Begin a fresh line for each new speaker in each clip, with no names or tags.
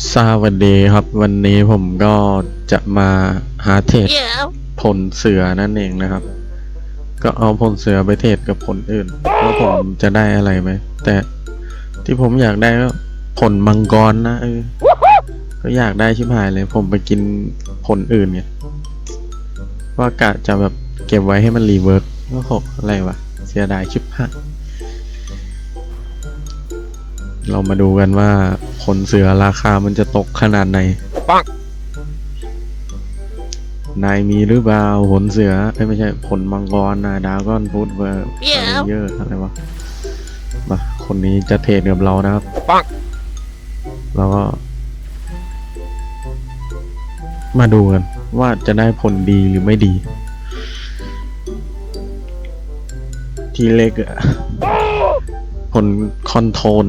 สวัสดีครับ วันนี้ผมก็จะมาหาเทรด
Yeah.
ผลเสือนั่นเองนะครับ ก็เอาผลเสือไปเทรดกับผลอื่นว่าผมจะได้อะไรไหมแต่ที่ผมอยากได้ก็ผลมังกรนะเออก็อยากได้ชิบหายเลย ผมไปกินผลอื่นเนี่ยว่ากะจะแบบเก็บไว้ให้มันรีเวิร์กก็หกอะไรวะเสียดายชิบหายเรามาดูกันว่า ผลเสือราคามันจะตกขนาดไหน
ปัง
นายมีหรือเปล่าผลเสือเอ้ยไม่ใช่ผลมังกรนะดาวก้อนฟูดเวอร์
เดี๋ยว
เยอะอะไรวะมาคนนี้จะเทรดกับเรานะครับ
ปัง
แล้วก็ มาดูกันว่าจะได้ผลดีหรือไม่ดี ทีเล็กอะผลคอนโทรล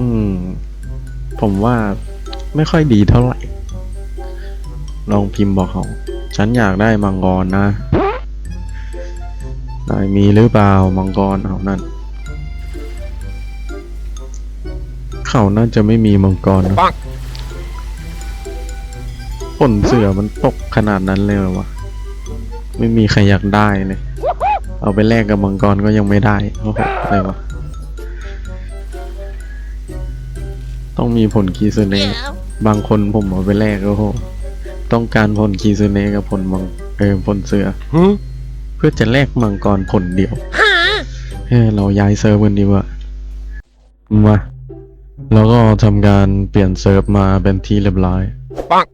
อืม ผมว่าไม่ค่อยดีเท่าไหร่ ลองพิมพ์บอกเขา ฉันอยากได้มังกรนะนายมีหรือเปล่ามังกรเอานั่น เขาน่าจะไม่มีมังกรนะผลเสือมันตกขนาดนั้นเลยหรอวะไม่มีใครอยากได้เลย เอาไปแลกกับมังกรก็ยังไม่ได้โอ้โหอะไรวะ ต้องมีผลคีซูเนะ
Yeah.
บางคนผมเอาไปแลกโอ้โหต้องการผลคีซูเนะกับผลมังเออผลเสือ
Huh?
เพื่อจะแลกมังกรผลเดียว
Huh?
เฮ้ยเราย้ายเซิร์ฟกันดีกว่ามาแล้วก็ทำการเปลี่ยนเซิร์ฟมาเป็นที่เรียบร้อย
ปัง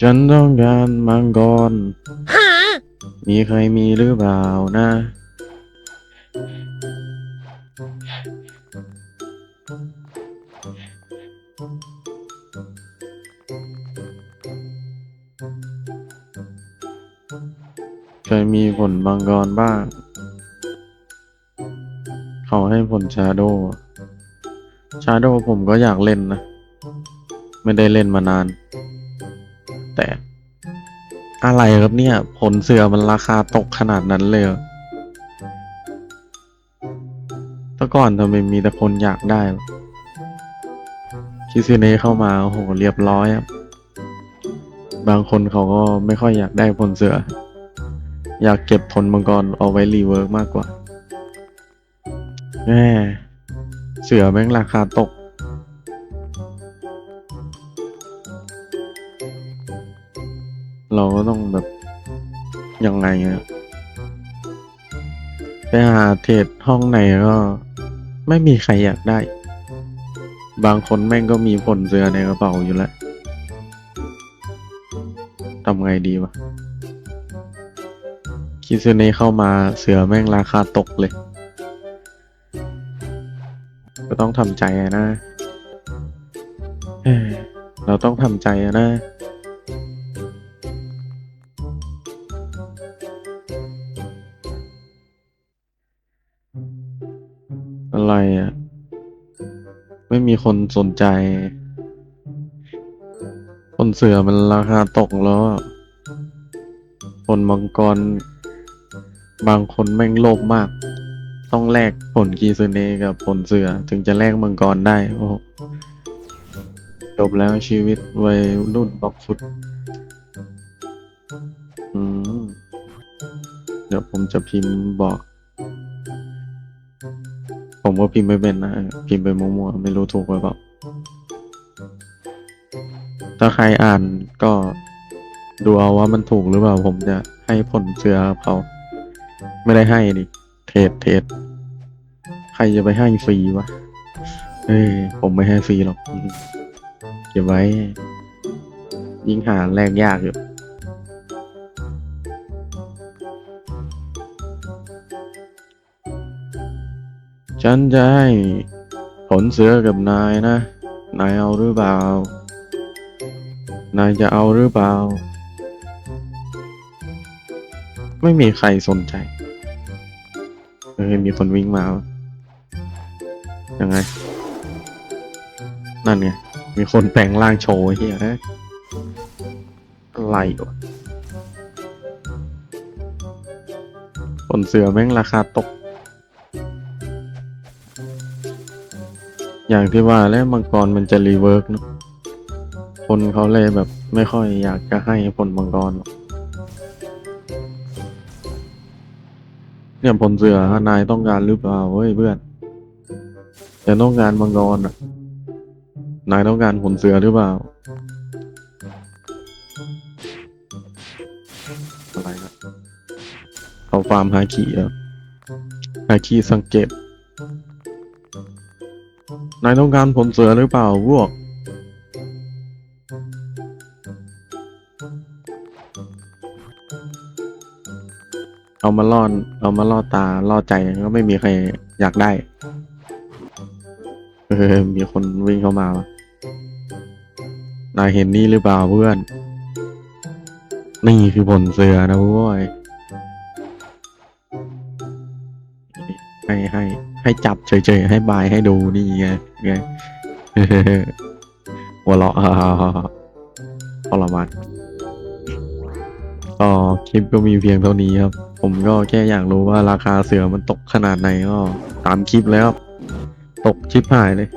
ฉันต้องการมังกร
Huh?
มีใครมีหรือเปล่านะ เคยมีผลมังกรบ้าง เขาให้ผลชาโดชาโดผมก็อยากเล่นนะ ไม่ได้เล่นมานาน แต่ อะไรครับเนี่ย ผลเสือมันราคาตกขนาดนั้นเลยแต่ก่อนทำไมมีแต่คนอยากได้ คิซึเนะเข้ามาโอ้โหเรียบร้อยครับบางคนเขาก็ไม่ค่อยอยากได้ผลเสือ อยากเก็บผลมังกรเอาไว้รีเวิร์กมากกว่าแหมเสือแม่งราคาตก เราก็ต้องแบบ ยังไงอะไปหาเทรดห้องไหนก็ ไม่มีใครอยากได้ บางคนแม่งก็มีผลเสือในกระเป๋าอยู่แล้วทำไงดีวะ คิซึเนะเข้ามาเสือแม่งราคาตกเลย ก็ต้องทำใจอะนะเราต้องทำใจอะนะอะไรอะ ไม่มีคนสนใจ คนเสือมันราคาตกแล้ว คนมังกร บางคนแม่งโลภมาก ต้องแลกผลกีซูเนะกับผลเสือ ถึงจะแลกมังกรได้ โอ้จบแล้วชีวิตวัยรุ่นบล็อกฟุตอืมเดี๋ยวผมจะพิมพ์บอก ผมก็พิมพ์ไม่เป็นนะ พิมพ์ไปมั่วๆไม่รู้ถูกหรือเปล่าถ้าใครอ่านก็ดูเอาว่ามันถูกหรือเปล่า ผมจะให้ผลเสือเขา ไม่ได้ให้ดิ เทรดเทรดใครจะไปให้ฟรีวะ เอ้ย ผมไม่ให้ฟรีหรอก เก็บไว้ ยิ่งหาแลกยากอยู่ฉันจะให้ผลเสือกับนายนะ นายเอาหรือเปล่า นายจะเอาหรือเปล่า ไม่มีใครสนใจ เฮ้ยมีคนวิ่งมาวยังไง นั่นไง มีคนแปลงร่างโชว์เฮียเอ้ยอะไรวะผลเสือแม่งราคาตก อย่างที่ว่าแล้วมังกรมันจะรีเวิร์กเนอะคนเขาเลยแบบไม่ค่อยอยากจะให้ผลมังกรหรอก เนี่ยผลเสือนายต้องการหรือเปล่าเว้ยเพื่อนแต่ต้องการมังกรอะ นายต้องการผลเสือหรือเปล่า อะไรนะเขาฟาร์มฮาคิอะฮาคิสังเกตนายต้องการผลเสือหรือเปล่าพวก เอามาล่อเอามาล่อตาล่อใจก็ไม่มีใครอยากได้ เออ มีคนวิ่งเข้ามาวะนายเห็นนี่หรือเปล่าเพื่อน นี่คือผลเสือนะเว้ยให้ให้ ให้จับเฉยๆ ให้บายให้ดูนี่ไงไงหัวเราะทรมานก็คลิปก็มีเพียงเท่านี้ครับ ผมก็แค่อยากรู้ว่าราคาเสือมันตกขนาดไหนก็ตามคลิปแล้ว ตกชิปหายเลย